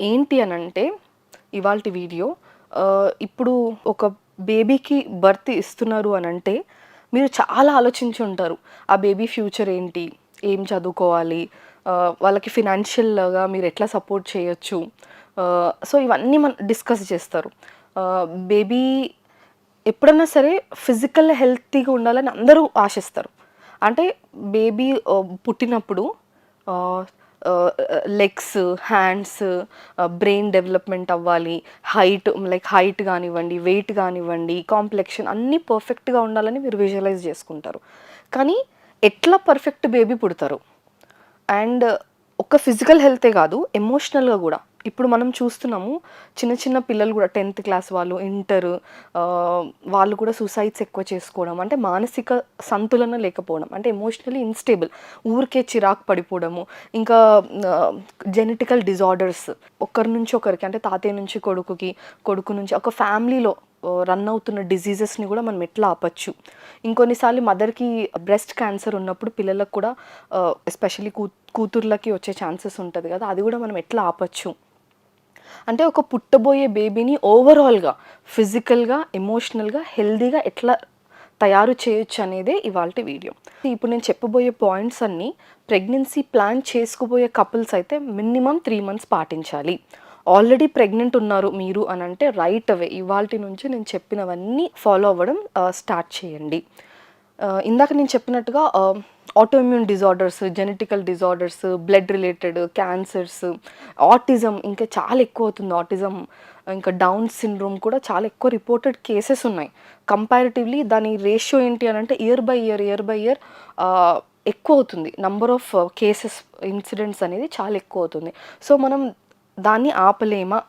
ఏంటి అని అంటే ఇవాళ వీడియో ఇప్పుడు ఒక బేబీకి బర్త్ ఇస్తున్నారు అని అంటే మీరు చాలా ఆలోచించి ఉంటారు. ఆ బేబీ ఫ్యూచర్ ఏంటి? ఏం చదువుకోవాలి? వాళ్ళకి ఫినాన్షియల్గా మీరు ఎట్లా సపోర్ట్ చేయొచ్చు? సో ఇవన్నీ మన డిస్కస్ చేస్తారు. బేబీ ఎప్పుడన్నా సరే ఫిజికల్ హెల్తీగా ఉండాలని అందరూ ఆశిస్తారు. అంటే బేబీ పుట్టినప్పుడు లెగ్స్ హ్యాండ్స్ బ్రెయిన్ డెవలప్మెంట్ అవ్వాలి. హైట్ లైక్ హైట్ కానివ్వండి వెయిట్ కానివ్వండి కాంప్లెక్షన్ అన్నీ పర్ఫెక్ట్గా ఉండాలని మీరు విజువలైజ్ చేసుకుంటారు. కానీ ఎట్లా పర్ఫెక్ట్ బేబీ పుడతారు? అండ్ ఒక ఫిజికల్ హెల్తే కాదు ఎమోషనల్గా కూడా. ఇప్పుడు మనం చూస్తున్నాము చిన్న చిన్న పిల్లలు కూడా టెన్త్ క్లాస్ వాళ్ళు ఇంటర్ వాళ్ళు కూడా సూసైడ్స్ ఎక్కువ చేసుకోవడం అంటే మానసిక సంతులన లేకపోవడం అంటే ఎమోషనలీ ఇన్స్టేబుల్ ఊరికే చిరాకు పడిపోవడము ఇంకా జెనెటికల్ డిజార్డర్స్ ఒకరి నుంచి ఒకరికి అంటే తాతయ్య నుంచి కొడుకుకి కొడుకు నుంచి ఒక ఫ్యామిలీలో రన్ అవుతున్న డిజీజెస్ని కూడా మనం ఎట్లా ఆపచ్చు? ఇంకొన్నిసార్లు మదర్కి బ్రెస్ట్ క్యాన్సర్ ఉన్నప్పుడు పిల్లలకు కూడా ఎస్పెషల్లీ కూ కూతుర్లకి వచ్చే ఛాన్సెస్ ఉంటుంది కదా అది కూడా మనం ఎట్లా ఆపచ్చు? అంటే ఒక పుట్టబోయే బేబీని ఓవరాల్గా ఫిజికల్గా ఎమోషనల్గా హెల్దీగా ఎట్లా తయారు చేయొచ్చు అనేదే ఇవాళ వీడియో ఇప్పుడు నేను చెప్పబోయే పాయింట్స్ అన్నీ ప్రెగ్నెన్సీ ప్లాన్ చేసుకుపోయే కపుల్స్ అయితే మినిమం త్రీ మంత్స్ పాటించాలి. ఆల్రెడీ ప్రెగ్నెంట్ ఉన్నారు మీరు అని అంటే రైట్ అవే ఇవాళ నుంచి నేను చెప్పినవన్నీ ఫాలో అవ్వడం uh, స్టార్ట్ చేయండి. ఇందాక నేను చెప్పినట్టుగా autoimmune disorders genetical disorders blood related cancers autism ఇంకా చాలా ఎక్కువ అవుతుంది. ఆటిజం ఇంకా డౌన్ సిండ్రోమ్ కూడా చాలా ఎక్కువ రిపోర్టెడ్ కేసెస్ ఉన్నాయి. కంపారిటివ్లీ దాని రేషియో ఏంటి అని అంటే year by year year by year ఎక్కువ అవుతుంది. నంబర్ ఆఫ్ కేసెస్ ఇన్సిడెంట్స్ అనేది చాలా ఎక్కువ అవుతుంది. సో మనం దాన్ని ఆపలేమా?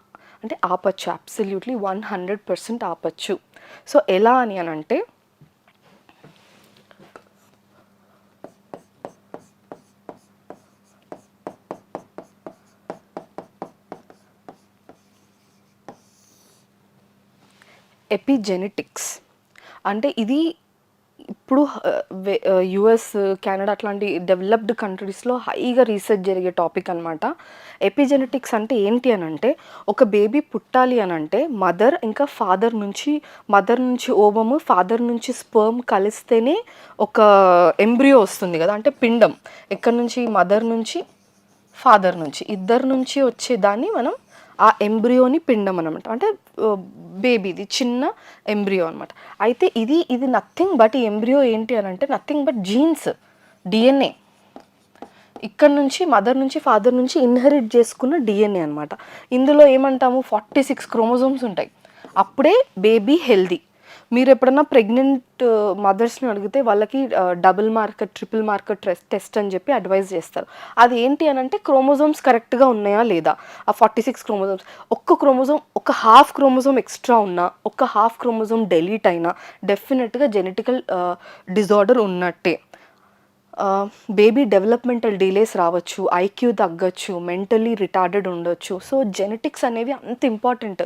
అంటే ఆపచ్చు. అబ్సల్యూట్లీ వన్ హండ్రెడ్ పర్సెంట్ ఆపచ్చు. సో ఎలా అని అంటే ఎపిజెనెటిక్స్ అంటే ఇది ఇప్పుడు యుఎస్ కెనడా అట్లాంటి డెవలప్డ్ కంట్రీస్లో హైగా రీసెర్చ్ జరిగే టాపిక్ అనమాట ఎపిజెనెటిక్స్ అంటే ఏంటి అని అంటే ఒక బేబీ పుట్టాలి అని అంటే మదర్ ఇంకా ఫాదర్ నుంచి మదర్ నుంచి ఓబము ఫాదర్ నుంచి స్పర్మ్ కలిస్తేనే ఒక ఎంబ్రియో వస్తుంది కదా అంటే పిండం. ఎక్కడి నుంచి? మదర్ నుంచి ఫాదర్ నుంచి. ఇద్దరు నుంచి వచ్చేదాన్ని మనం ఆ ఎంబ్రియోని పిండం అనమాట అంటే బేబీది చిన్న ఎంబ్రియో అనమాట అయితే ఇది ఇది నథింగ్ బట్ ఈ ఎంబ్రియో ఏంటి అని అంటే నథింగ్ బట్ జీన్స్ డిఎన్ఏ ఇక్కడ నుంచి మదర్ నుంచి ఫాదర్ నుంచి ఇన్హెరిట్ చేసుకున్న డిఎన్ఏ అనమాట ఇందులో ఏమంటాము? ఫార్టీ సిక్స్ క్రోమోజోమ్స్ ఉంటాయి. అప్పుడే బేబీ హెల్దీ మీరు ఎప్పుడన్నా ప్రెగ్నెంట్ uh, మదర్స్ని అడిగితే వాళ్ళకి uh, double marker triple marker test అని చెప్పి అడ్వైజ్ చేస్తారు. అది ఏంటి అని అంటే క్రోమోజోమ్స్ కరెక్ట్గా ఉన్నాయా లేదా? ఆ ఫార్టీ సిక్స్ క్రోమోజోమ్స్. ఒక్క క్రోమోజోమ్ ఒక హాఫ్ క్రోమోజోమ్ ఎక్స్ట్రా ఉన్నా ఒక హాఫ్ క్రోమోజోమ్ డెలీట్ అయినా డెఫినెట్గా జెనెటికల్ uh, డిజార్డర్ ఉన్నట్టే. బేబీ డెవలప్మెంటల్ డిలేస్ రావచ్చు ఐక్యూ తగ్గచ్చు మెంటలీ రిటార్డెడ్ ఉండొచ్చు. సో జెనెటిక్స్ అనేవి అంత important.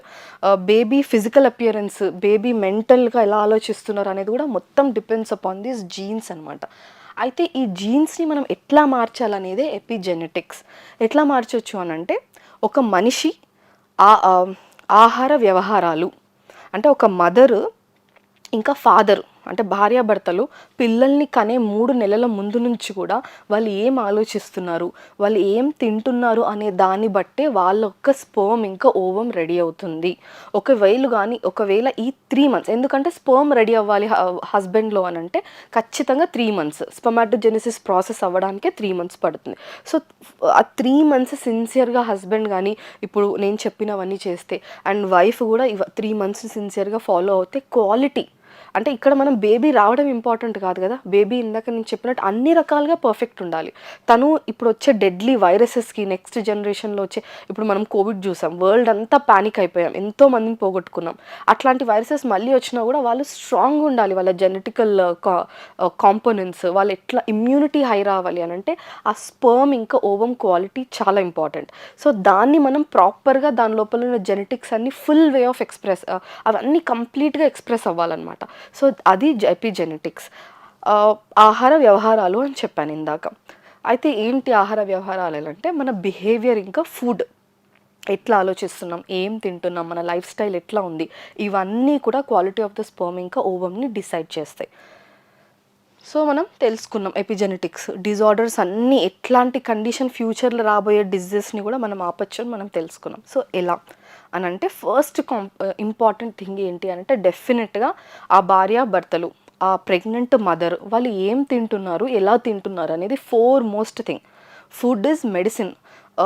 Baby physical appearance baby మెంటల్గా ఎలా ఆలోచిస్తున్నారు అనేది కూడా మొత్తం డిపెండ్స్ అపాన్ దిస్ జీన్స్ అనమాట అయితే ఈ జీన్స్ని మనం ఎట్లా మార్చాలనేదే ఎపిజెనెటిక్స్. ఎట్లా మార్చొచ్చు అని అంటే ఒక మనిషి ఆ ఆహార వ్యవహారాలు అంటే ఒక మదరు ఇంకా ఫాదర్ అంటే భార్యాభర్తలు పిల్లల్ని కనే మూడు నెలల ముందు నుంచి కూడా వాళ్ళు ఏం ఆలోచిస్తున్నారు? వాళ్ళు ఏం తింటున్నారు అనే దాన్ని బట్టే వాళ్ళ యొక్క స్పర్మ్ ఇంకా ఓవం రెడీ అవుతుంది. ఒకవేళ కానీ ఒకవేళ ఈ త్రీ మంత్స్ ఎందుకంటే స్పోమ్ రెడీ అవ్వాలి హస్బెండ్లో అని అంటే ఖచ్చితంగా త్రీ మంత్స్ స్పమాటోజెనిసిస్ ప్రాసెస్ అవ్వడానికే త్రీ మంత్స్ పడుతుంది. సో ఆ త్రీ మంత్స్ సిన్సియర్గా హస్బెండ్ కానీ ఇప్పుడు నేను చెప్పినవన్నీ చేస్తే అండ్ వైఫ్ కూడా ఇవ త్రీ మంత్స్ సిన్సియర్గా ఫాలో అవుతే క్వాలిటీ అంటే ఇక్కడ మనం బేబీ రావడం ఇంపార్టెంట్ కాదు కదా. బేబీ ఇందాక నేను చెప్పినట్టు అన్ని రకాలుగా పర్ఫెక్ట్ ఉండాలి. తను ఇప్పుడు వచ్చే డెడ్లీ వైరసెస్కి నెక్స్ట్ జనరేషన్లో వచ్చే ఇప్పుడు మనం కోవిడ్ చూసాం. వరల్డ్ అంతా ప్యానిక్ అయిపోయాం. ఎంతో మందిని పోగొట్టుకున్నాం. అట్లాంటి వైరసెస్ మళ్ళీ వచ్చినా కూడా వాళ్ళు స్ట్రాంగ్ ఉండాలి. వాళ్ళ జెనెటికల్ కాంపోనెంట్స్ uh, uh, వాళ్ళు ఎట్లా ఇమ్యూనిటీ హై రావాలి అని అంటే ఆ స్పర్మ్ ఇంకా ఓవం క్వాలిటీ చాలా ఇంపార్టెంట్ సో దాన్ని మనం ప్రాపర్గా దాని లోపల ఉన్న జెనెటిక్స్ అన్ని ఫుల్ వే ఆఫ్ ఎక్స్ప్రెస్ అవన్నీ కంప్లీట్గా ఎక్స్ప్రెస్ అవ్వాలన్నమాట. సో అది ఎపిజెనెటిక్స్ ఆహార వ్యవహారాలు అని చెప్పాను ఇందాక. అయితే ఏంటి ఆహార వ్యవహారాలు అంటే మన బిహేవియర్ ఇంకా ఫుడ్ ఎట్లా ఆలోచిస్తున్నాం? ఏం తింటున్నాం? మన లైఫ్ స్టైల్ ఎట్లా ఉంది? ఇవన్నీ కూడా క్వాలిటీ ఆఫ్ ద స్పర్మ్ ఇంకా ఓవమ్ని డిసైడ్ చేస్తాయి. సో మనం తెలుసుకున్నాం ఎపిజెనెటిక్స్ డిజార్డర్స్ అన్నీ ఎట్లాంటి కండిషన్ ఫ్యూచర్లో రాబోయే డిజీజెస్ని కూడా మనం ఆపచ్చు అని మనం తెలుసుకున్నాం. సో ఎలా? అని అంటే ఫస్ట్ కాం ఇంపార్టెంట్ థింగ్ ఏంటి అని అంటే డెఫినెట్గా ఆ భార్య భర్తలు ఆ ప్రెగ్నెంట్ మదర్ వాళ్ళు ఏం తింటున్నారు ఎలా తింటున్నారు అనేది foremost thing food is medicine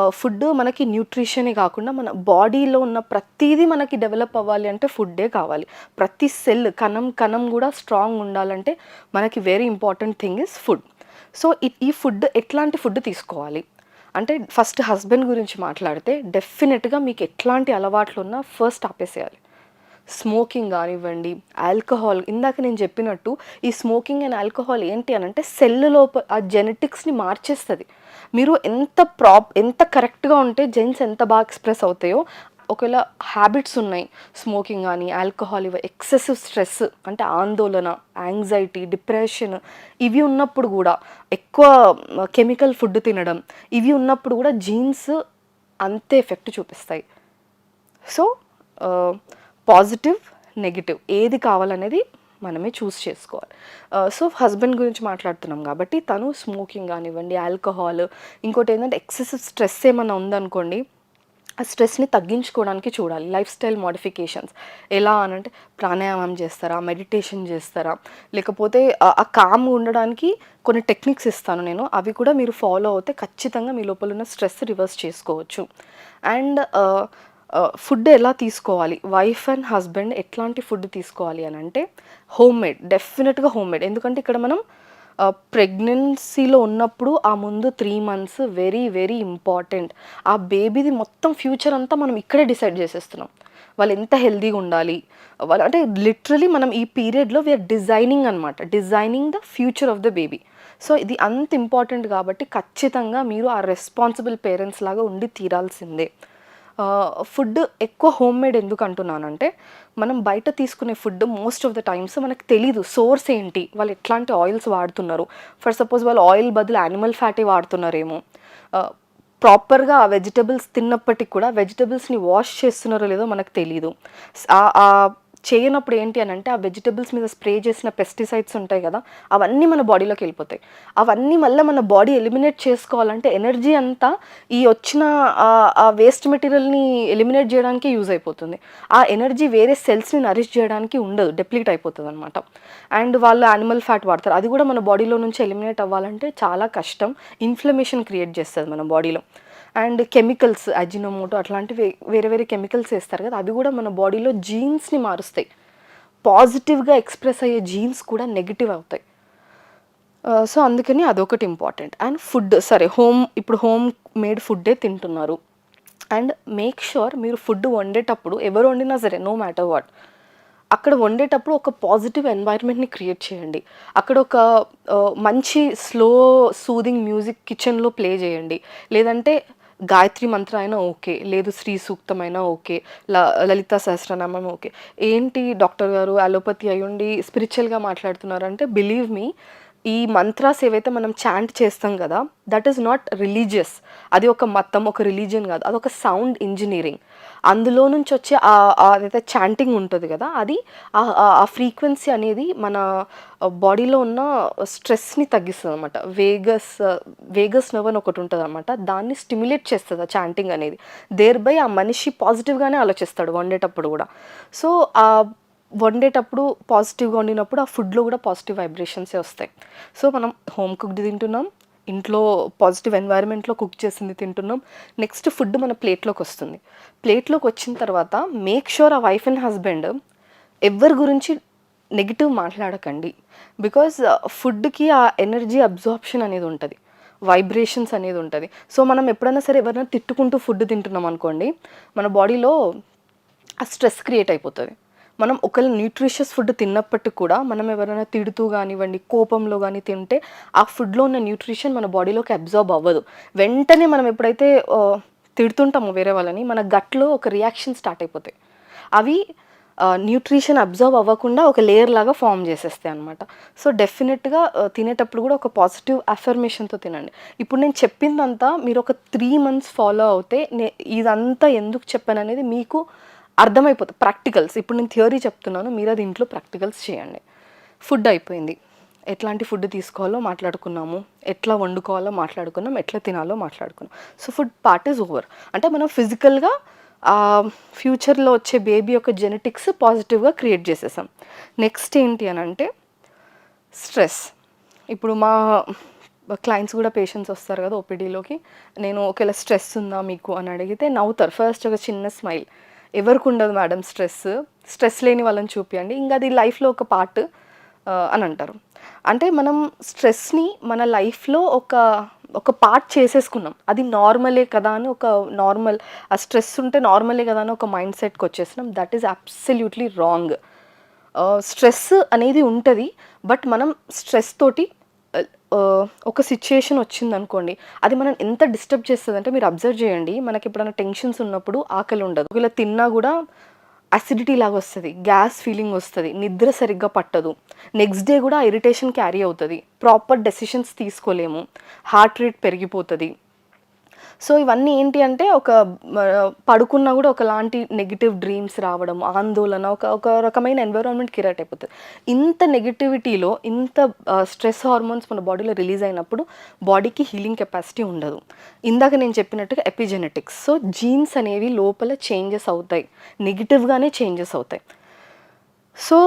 food మనకి న్యూట్రిషనే కాకుండా మన బాడీలో ఉన్న ప్రతిదీ మనకి డెవలప్ అవ్వాలి అంటే ఫుడ్డే కావాలి. ప్రతి సెల్ కణం కణం కూడా స్ట్రాంగ్ ఉండాలంటే మనకి very important thing is food so ఈ ఫుడ్ ఎట్లాంటి ఫుడ్ తీసుకోవాలి? అంటే ఫస్ట్ హస్బెండ్ గురించి మాట్లాడితే డెఫినెట్గా మీకు ఎట్లాంటి అలవాట్లు ఉన్నా ఫస్ట్ ఆపేసేయాలి. స్మోకింగ్ కానివ్వండి ఆల్కహాల్ ఇందాక నేను చెప్పినట్టు ఈ స్మోకింగ్ అండ్ ఆల్కహాల్ ఏంటి అని అంటే సెల్ లోప ఆ జెనెటిక్స్ని మార్చేస్తుంది. మీరు ఎంత ప్రాప్ ఎంత కరెక్ట్గా ఉంటే జెన్స్ ఎంత బాగా ఎక్స్ప్రెస్ అవుతాయో ఒకవేళ హ్యాబిట్స్ ఉన్నాయి స్మోకింగ్ కానీ ఆల్కహాల్ ఇవి ఎక్సెసివ్ స్ట్రెస్ అంటే ఆందోళన యాంగ్జైటీ డిప్రెషన్ ఇవి ఉన్నప్పుడు కూడా ఎక్కువ కెమికల్ ఫుడ్ తినడం ఇవి ఉన్నప్పుడు కూడా జీన్స్ అంతే ఎఫెక్ట్ చూపిస్తాయి. సో పాజిటివ్ నెగిటివ్ ఏది కావాలనేది మనమే చూస్ చేసుకోవాలి. Uh, సో హస్బెండ్ గురించి మాట్లాడుతున్నాం కాబట్టి తను స్మోకింగ్ కానివ్వండి ఆల్కహాల్ ఇంకోటి ఏంటంటే ఎక్సెసివ్ స్ట్రెస్ ఏమైనా ఉందనుకోండి ఆ స్ట్రెస్ని తగ్గించుకోవడానికి చూడాలి. లైఫ్ స్టైల్ మోడిఫికేషన్స్ ఎలా అనంటే ప్రాణాయామం చేస్తారా మెడిటేషన్ చేస్తారా లేకపోతే uh, ఆ కామ్ ఉండడానికి కొన్ని టెక్నిక్స్ ఇస్తాను నేను. అవి కూడా మీరు ఫాలో అవుతే ఖచ్చితంగా మీ లోపల ఉన్న స్ట్రెస్ రివర్స్ చేసుకోవచ్చు. అండ్ ఫుడ్ ఎలా తీసుకోవాలి? వైఫ్ అండ్ హస్బెండ్ ఎట్లాంటి ఫుడ్ తీసుకోవాలి అని అంటే హోమ్ మేడ్ డెఫినెట్గా హోమ్ మేడ్ ఎందుకంటే ఇక్కడ మనం ప్రెగ్నెన్సీలో ఉన్నప్పుడు ఆ ముందు three months very very important ఆ బేబీది మొత్తం ఫ్యూచర్ అంతా మనం ఇక్కడే డిసైడ్ చేసేస్తున్నాం. వాళ్ళు ఎంత హెల్దీగా ఉండాలి? వాళ్ళు అంటే లిటరలీ మనం ఈ పీరియడ్లో వీఆర్ డిజైనింగ్ అనమాట designing the future of the baby so ఇది అంత ఇంపార్టెంట్ కాబట్టి ఖచ్చితంగా మీరు ఆ రెస్పాన్సిబుల్ పేరెంట్స్ లాగా ఉండి తీరాల్సిందే. ఫుడ్ ఎక్కువ హోమ్ మేడ్ ఎందుకు అంటున్నానంటే మనం బయట తీసుకునే food most of the times మనకు తెలీదు సోర్స్ ఏంటి వాళ్ళు ఎట్లాంటి ఆయిల్స్ వాడుతున్నారు. ఫర్ సపోజ్ వాళ్ళు ఆయిల్ బదులు యానిమల్ ఫ్యాటే వాడుతున్నారేమో. ప్రాపర్గా ఆ వెజిటబుల్స్ తిన్నప్పటికి కూడా వెజిటబుల్స్ని వాష్ చేస్తున్నారో లేదో మనకు తెలీదు. ఆ చేయనప్పుడు ఏంటి అని అంటే ఆ వెజిటబుల్స్ మీద స్ప్రే చేసిన పెస్టిసైడ్స్ ఉంటాయి కదా అవన్నీ మన బాడీలోకి వెళ్ళిపోతాయి. అవన్నీ మళ్ళీ మన బాడీ ఎలిమినేట్ చేసుకోవాలంటే ఎనర్జీ అంతా ఈ వచ్చిన ఆ వేస్ట్ మెటీరియల్ని ఎలిమినేట్ చేయడానికి యూజ్ అయిపోతుంది. ఆ ఎనర్జీ వేరే సెల్స్ని నరిష్ చేయడానికి ఉండదు డెప్లీట్ అయిపోతుంది అనమాట అండ్ వాళ్ళు యానిమల్ ఫ్యాట్ వాడతారు. అది కూడా మన బాడీలో నుంచి ఎలిమినేట్ అవ్వాలంటే చాలా కష్టం. ఇన్ఫ్లమేషన్ క్రియేట్ చేస్తుంది మన బాడీలో. అండ్ కెమికల్స్ అజినోమోటో అట్లాంటివి వేరే వేరే కెమికల్స్ వేస్తారు కదా అవి కూడా మన బాడీలో జీన్స్ని మారుస్తాయి. పాజిటివ్గా ఎక్స్ప్రెస్ అయ్యే జీన్స్ కూడా నెగిటివ్ అవుతాయి. సో అందుకని అదొకటి ఇంపార్టెంట్. అండ్ ఫుడ్ సరే హోమ్ ఇప్పుడు హోమ్ మేడ్ ఫుడ్డే తింటున్నారు. అండ్ మేక్ ష్యూర్ మీరు ఫుడ్ వండేటప్పుడు ఎవరు వండినా సరే నో మ్యాటర్ వాట్ అక్కడ వండేటప్పుడు ఒక పాజిటివ్ ఎన్వైర్న్మెంట్ని క్రియేట్ చేయండి. అక్కడ ఒక మంచి స్లో సూదింగ్ మ్యూజిక్ కిచెన్లో ప్లే చేయండి. లేదంటే గాయత్రి మంత్ర అయినా ఓకే లేదు శ్రీ సూక్తమైనా ఓకే లలిత సహస్రనామం ఓకే. ఏంటి డాక్టర్ గారు అలోపతి అయ్యుండి స్పిరిచువల్గా మాట్లాడుతున్నారంటే బిలీవ్ మీ ఈ మంత్రాస్ ఏవైతే మనం చాంట్ చేస్తాం కదా దట్ ఈస్ నాట్ రిలీజియస్. అది ఒక మతం ఒక రిలీజియన్ కాదు అది ఒక సౌండ్ ఇంజనీరింగ్. అందులో నుంచి వచ్చే అదైతే చాంటింగ్ ఉంటుంది కదా అది ఆ ఫ్రీక్వెన్సీ అనేది మన బాడీలో ఉన్న స్ట్రెస్ని తగ్గిస్తుంది అనమాట వేగస్ వేగస్ నవ్ అని ఒకటి ఉంటుంది అనమాట దాన్ని స్టిమ్యులేట్ చేస్తుంది ఆ చాంటింగ్ అనేది. దేర్ బై ఆ మనిషి పాజిటివ్గానే ఆలోచిస్తాడు వండేటప్పుడు కూడా. సో ఆ వండేటప్పుడు పాజిటివ్గా వండినప్పుడు ఆ ఫుడ్లో కూడా పాజిటివ్ వైబ్రేషన్సే వస్తాయి. సో మనం హోమ్ కుక్డ్ తింటున్నాం ఇంట్లో పాజిటివ్ ఎన్వైరన్మెంట్లో కుక్ చేసింది తింటున్నాం. నెక్స్ట్ ఫుడ్ మన ప్లేట్లోకి వస్తుంది. ప్లేట్లోకి వచ్చిన తర్వాత మేక్ షూర్ ఆ వైఫ్ అండ్ హస్బెండ్ ఎవరి గురించి నెగిటివ్ మాట్లాడకండి. బికాజ్ ఫుడ్కి uh, ఆ ఎనర్జీ అబ్జార్ప్షన్ అనేది ఉంటుంది. వైబ్రేషన్స్ అనేది ఉంటుంది. సో మనం ఎప్పుడైనా సరే ఎవరైనా తిట్టుకుంటూ ఫుడ్ తింటున్నాం అనుకోండి మన బాడీలో ఆ స్ట్రెస్ క్రియేట్ అయిపోతుంది. మనం ఒకవేళ న్యూట్రిషియస్ ఫుడ్ తిన్నప్పటికి కూడా మనం ఎవరైనా తిడుతూ కానివ్వండి కోపంలో కానీ తింటే ఆ ఫుడ్లో ఉన్న న్యూట్రిషన్ మన బాడీలోకి అబ్జార్బ్ అవ్వదు. వెంటనే మనం ఎప్పుడైతే తిడుతుంటామో వేరే వాళ్ళని మన గట్లో ఒక రియాక్షన్ స్టార్ట్ అయిపోతాయి. అవి న్యూట్రిషన్ అబ్జర్వ్ అవ్వకుండా ఒక లేయర్ లాగా ఫామ్ చేసేస్తాయి అనమాట సో డెఫినెట్గా తినేటప్పుడు కూడా ఒక పాజిటివ్ అఫర్మేషన్తో తినండి. ఇప్పుడు నేను చెప్పిందంతా మీరు ఒక త్రీ మంత్స్ ఫాలో అవుతే నే ఇదంతా ఎందుకు చెప్పాను అనేది మీకు అర్థమైపోతుంది. ప్రాక్టికల్స్ ఇప్పుడు నేను థియరీ చెప్తున్నాను మీరు అది ఇంట్లో ప్రాక్టికల్స్ చేయండి. ఫుడ్ అయిపోయింది. ఎట్లాంటి ఫుడ్ తీసుకోవాలో మాట్లాడుకున్నాము. ఎట్లా వండుకోవాలో మాట్లాడుకున్నాం. ఎట్లా తినాలో మాట్లాడుకున్నాం. So food part is over అంటే మనం ఫిజికల్గా ఫ్యూచర్లో వచ్చే బేబీ యొక్క జెనెటిక్స్ పాజిటివ్గా క్రియేట్ చేసేసాం. నెక్స్ట్ ఏంటి అని అంటే స్ట్రెస్ ఇప్పుడు మా క్లయింట్స్ కూడా పేషెంట్స్ వస్తారు కదా ఓపీడీలోకి నేను ఒకవేళ స్ట్రెస్ ఉందా మీకు? అని అడిగితే నవ్వుతారు. ఫస్ట్ ఒక చిన్న స్మైల్ ఎవరికి ఉండదు మేడం స్ట్రెస్. స్ట్రెస్ లేని వాళ్ళని చూపించండి ఇంకా అది లైఫ్లో ఒక పార్ట్ అని అంటారు. అంటే మనం స్ట్రెస్ని మన లైఫ్లో ఒక ఒక పార్ట్ చేసేసుకున్నాం. అది నార్మలే కదా అని ఒక నార్మల్ ఆ స్ట్రెస్ ఉంటే నార్మలే కదా అని ఒక మైండ్ సెట్కి వచ్చేసినాం. That is absolutely wrong. Stress అనేది ఉంటుంది బట్ మనం స్ట్రెస్ తోటి ఒక సిచ్యుయేషన్ వచ్చింది అనుకోండి అది మనం ఎంత డిస్టర్బ్ చేస్తుంది అంటే మీరు అబ్జర్వ్ చేయండి మనకి ఎప్పుడైనా టెన్షన్స్ ఉన్నప్పుడు ఆకలి ఉండదు. ఒకవేళ తిన్నా కూడా అసిడిటీ లాగా వస్తుంది గ్యాస్ ఫీలింగ్ వస్తుంది నిద్ర సరిగ్గా పట్టదు. నెక్స్ట్ డే కూడా ఇరిటేషన్ క్యారీ అవుతుంది. ప్రాపర్ డెసిషన్స్ తీసుకోలేము. హార్ట్ రేట్ పెరిగిపోతుంది. సో ఇవన్నీ ఏంటి అంటే ఒక పడుకున్నా కూడా ఒకలాంటి నెగిటివ్ డ్రీమ్స్ రావడం ఆందోళన ఒక ఒక రకమైన ఎన్విరాన్మెంట్ క్రియేట్ అయిపోతుంది. ఇంత నెగిటివిటీలో ఇంత స్ట్రెస్ హార్మోన్స్ మన బాడీలో రిలీజ్ అయినప్పుడు బాడీకి హీలింగ్ కెపాసిటీ ఉండదు. ఇందాక నేను చెప్పినట్టుగా ఎపిజెనెటిక్స్ సో జీన్స్ అనేవి లోపల చేంజెస్ అవుతాయి. నెగిటివ్గానే చేంజెస్ అవుతాయి. సో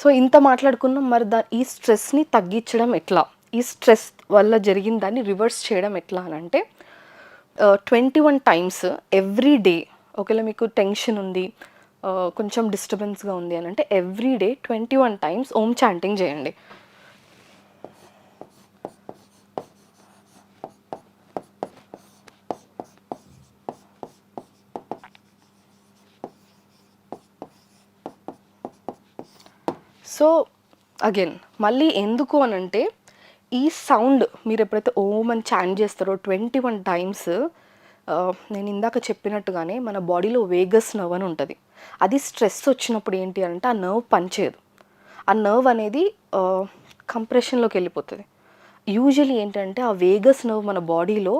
సో ఇంత మాట్లాడుకున్నాం మరి దా ఈ స్ట్రెస్ని తగ్గించడం ఎట్లా? ఈ స్ట్రెస్ వల్ల జరిగిన దాన్ని రివర్స్ చేయడం ఎట్లా అని అంటే twenty one times every day ఒకవేళ మీకు టెన్షన్ ఉంది కొంచెం డిస్టర్బెన్స్గా ఉంది అని అంటే every day twenty one times Om chanting చేయండి. సో అగైన్ మళ్ళీ ఎందుకు అని అంటే ఈ సౌండ్ మీరు ఎప్పుడైతే ఓమ్ అని చాంట్ చేస్తారో ట్వంటీ వన్ టైమ్స్ నేను ఇందాక చెప్పినట్టుగానే మన బాడీలో వేగస్ నర్వ్ అని ఉంటుంది. అది స్ట్రెస్ వచ్చినప్పుడు ఏంటి అంటే ఆ నర్వ్ పనిచేయదు. ఆ నర్వ్ అనేది కంప్రెషన్లోకి వెళ్ళిపోతుంది. యూజువలీ ఏంటంటే ఆ వేగస్ నర్వ్ మన బాడీలో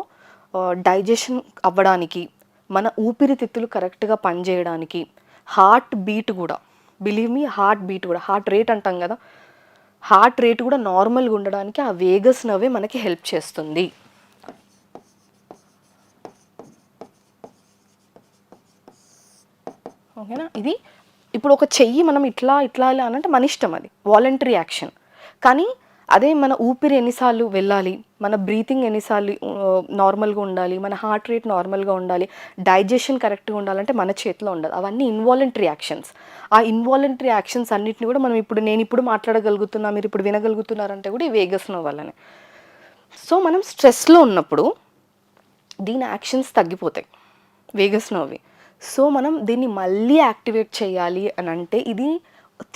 డైజెషన్ అవ్వడానికి మన ఊపిరితిత్తులు కరెక్ట్గా పనిచేయడానికి హార్ట్ బీట్ కూడా. బిలీవ్ మీ హార్ట్ బీట్ కూడా. హార్ట్ రేట్ అంటాం కదా హార్ట్ రేట్ కూడా నార్మల్గా ఉండడానికి ఆ వేగస్ నవ్వే మనకి హెల్ప్ చేస్తుంది. ఓకేనా? ఇది ఇప్పుడు ఒక చెయ్యి మనం ఇట్లా ఇట్లా ఇలా అని అంటే మన ఇష్టం అది. వాలంటరీ యాక్షన్ కానీ అదే మన ఊపిరి ఎన్నిసార్లు వెళ్ళాలి మన బ్రీతింగ్ ఎన్నిసార్లు నార్మల్గా ఉండాలి మన హార్ట్ రేట్ నార్మల్గా ఉండాలి డైజెషన్ కరెక్ట్గా ఉండాలంటే మన చేతిలో ఉండదు. అవన్నీ ఇన్వాలంటరీ యాక్షన్స్. ఆ ఇన్వాలంటరీ యాక్షన్స్ అన్నిటిని కూడా మనం ఇప్పుడు నేను ఇప్పుడు మాట్లాడగలుగుతున్నా మీరు ఇప్పుడు వినగలుగుతున్నారంటే కూడా ఈ వేగస్ వల్లనే. సో మనం స్ట్రెస్లో ఉన్నప్పుడు దీని యాక్షన్స్ తగ్గిపోతాయి. Vegas Novi. సో మనం దీన్ని మళ్ళీ యాక్టివేట్ చేయాలి అని అంటే ఇది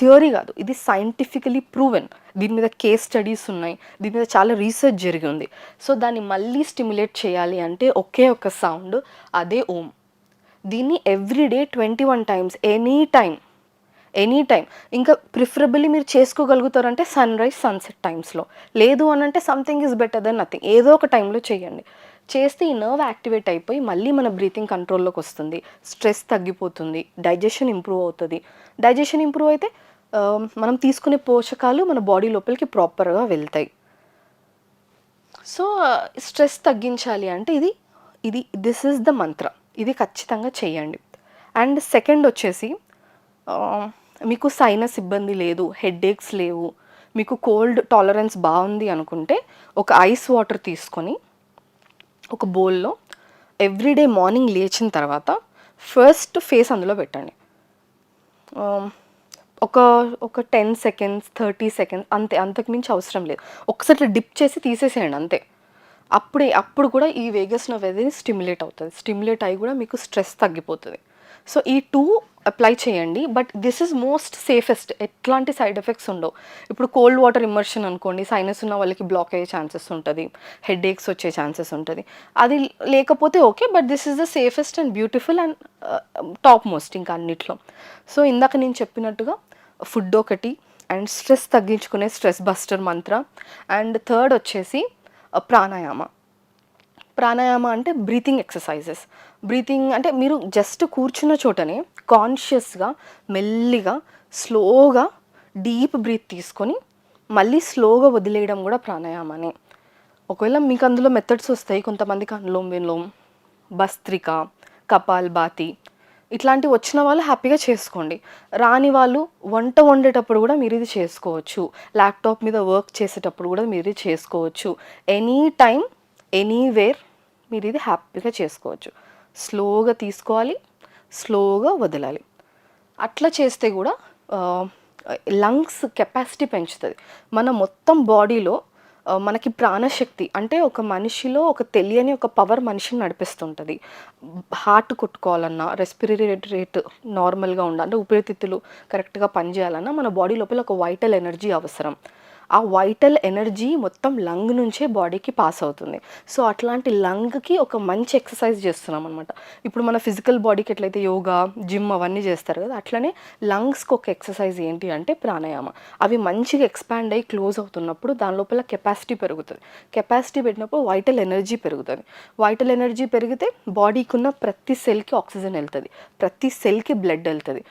థియరీ కాదు ఇది సైంటిఫికలీ ప్రూవెన్. దీని మీద కేస్ స్టడీస్ ఉన్నాయి దీని మీద చాలా రీసెర్చ్ జరిగి ఉంది. సో దాన్ని మళ్ళీ స్టిమ్యులేట్ చేయాలి అంటే ఒకే ఒక సౌండ్ అదే ఓం. దీన్ని everyday twenty one times any time any time ఇంకా ప్రిఫరబుల్లీ మీరు చేసుకోగలుగుతారంటే సన్ రైజ్ సన్సెట్ టైమ్స్లో. లేదు అని అంటే something is better than nothing. ఏదో ఒక టైంలో చేయండి. చేస్తే ఈ నర్వ్ యాక్టివేట్ అయిపోయి మళ్ళీ మన బ్రీతింగ్ కంట్రోల్లోకి వస్తుంది. స్ట్రెస్ తగ్గిపోతుంది. డైజెషన్ ఇంప్రూవ్ అవుతుంది. డైజెషన్ ఇంప్రూవ్ అయితే మనం తీసుకునే పోషకాలు మన బాడీ లోపలికి ప్రాపర్గా వెళ్తాయి. సో స్ట్రెస్ తగ్గించాలి అంటే ఇది ఇది దిస్ ఇస్ ద మంత్ర ఇది ఖచ్చితంగా చేయండి. అండ్ సెకండ్ వచ్చేసి మీకు సైనస్ ఇబ్బంది లేదు హెడేక్స్ లేవు మీకు కోల్డ్ టాలరెన్స్ బాగుంది అనుకుంటే ఒక ఐస్ వాటర్ తీసుకొని ఒక బౌల్లో ఎవ్రీడే మార్నింగ్ లేచిన తర్వాత ఫస్ట్ ఫేస్ అందులో పెట్టండి. ఒక ఒక టెన్ సెకండ్స్ థర్టీ సెకండ్స్ అంతే అంతకు మించి అవసరం లేదు. ఒకసారి డిప్ చేసి తీసేసేయండి అంతే. అప్పుడే అప్పుడు కూడా ఈ వేగస్ నవ్ అనేది స్టిమ్యులేట్ అవుతుంది. స్టిమ్యులేట్ అయ్యి కూడా మీకు స్ట్రెస్ తగ్గిపోతుంది. సో ఈ టూ అప్లై చేయండి but this is most safest ఎట్లాంటి సైడ్ ఎఫెక్ట్స్ ఉండవు. ఇప్పుడు కోల్డ్ వాటర్ ఇమర్షన్ అనుకోండి సైనస్ ఉన్న వాళ్ళకి బ్లాక్ అయ్యే ఛాన్సెస్ ఉంటుంది. హెడ్ ఏక్స్ వచ్చే ఛాన్సెస్ ఉంటుంది. అది లేకపోతే okay but this is the safest and beautiful and top most ఇంకా అన్నిట్లో. సో ఇందాక నేను చెప్పినట్టుగా ఫుడ్ ఒకటి అండ్ స్ట్రెస్ తగ్గించుకునే stress buster mantra and third వచ్చేసి uh, ప్రాణాయామ. ప్రాణాయామ అంటే బ్రీతింగ్ ఎక్సర్సైజెస్. బ్రీతింగ్ అంటే మీరు జస్ట్ కూర్చున్న చోటనే కాన్షియస్గా మెల్లిగా స్లోగా డీప్ బ్రీత్ తీసుకొని మళ్ళీ స్లోగా వదిలేయడం కూడా ప్రాణాయామనే. ఒకవేళ మీకు అందులో మెథడ్స్ వస్తాయి కొంతమందికి అనులోమ్ విలోమ్ భస్త్రిక కపాల్ బాతి ఇట్లాంటివి వచ్చిన వాళ్ళు హ్యాపీగా చేసుకోండి. రాని వాళ్ళు వంట వండేటప్పుడు కూడా మీరు ఇది చేసుకోవచ్చు. ల్యాప్టాప్ మీద వర్క్ చేసేటప్పుడు కూడా మీరు ఇది చేసుకోవచ్చు. ఎనీ టైం ఎనీవేర్ మీరు ఇది హ్యాపీగా చేసుకోవచ్చు. స్లోగా తీసుకోవాలి స్లోగా వదలాలి. అట్లా చేస్తే కూడా లంగ్స్ కెపాసిటీ పెంచుతుంది. మన మొత్తం బాడీలో మనకి ప్రాణశక్తి అంటే ఒక మనిషిలో ఒక తెలియని ఒక పవర్ మనిషిని నడిపిస్తుంటుంది. హార్ట్ కొట్టుకోవాలన్నా రెస్పిరేటరీ రేట్ నార్మల్గా ఉండాలి అంటే ఊపిరితిత్తులు కరెక్ట్గా పనిచేయాలన్నా మన బాడీ లోపల ఒక వైటల్ ఎనర్జీ అవసరం. ఆ వైటల్ ఎనర్జీ మొత్తం లంగ్ నుంచే బాడీకి పాస్ అవుతుంది. సో అట్లాంటి లంగ్కి ఒక మంచి ఎక్సర్సైజ్ చేస్తున్నాం అనమాట ఇప్పుడు మన ఫిజికల్ బాడీకి ఎట్లయితే యోగా జిమ్ అవన్నీ చేస్తారు కదా అట్లనే లంగ్స్కి ఒక ఎక్సర్సైజ్ ఏంటి అంటే ప్రాణాయామ. అవి మంచిగా ఎక్స్పాండ్ అయ్యి క్లోజ్ అవుతున్నప్పుడు దాని లోపల కెపాసిటీ పెరుగుతుంది. కెపాసిటీ పెట్టినప్పుడు వైటల్ ఎనర్జీ పెరుగుతుంది. వైటల్ ఎనర్జీ పెరిగితే బాడీకి ఉన్న ప్రతి సెల్కి ఆక్సిజన్ వెళ్తుంది. ప్రతి సెల్కి బ్లడ్ వెళ్తుంది.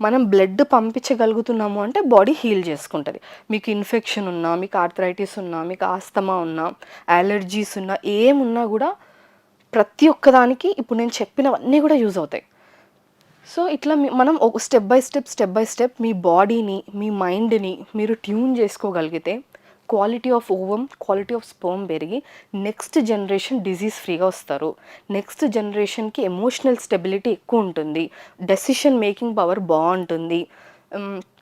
మనం బ్లడ్ పంపించగలుగుతున్నాము అంటే బాడీ హీల్ చేసుకుంటుంది. మీకు ఇన్ఫెక్షన్ ఉన్నా మీకు ఆర్థరైటిస్ ఉన్నా మీకు ఆస్తమా ఉన్నా అలర్జీస్ ఉన్నా ఏమున్నా కూడా ప్రతి ఒక్కదానికి ఇప్పుడు నేను చెప్పినవన్నీ కూడా యూజ్ అవుతాయి. సో ఇట్లా మనం ఒక step by step step by step మీ బాడీని మీ మైండ్ని మీరు ట్యూన్ చేసుకోగలిగితే quality of ovum quality of sperm పెరిగి నెక్స్ట్ జనరేషన్ డిజీజ్ ఫ్రీగా వస్తారు. నెక్స్ట్ జనరేషన్కి ఎమోషనల్ స్టెబిలిటీ ఎక్కువ ఉంటుంది. డెసిషన్ మేకింగ్ పవర్ బాగుంటుంది.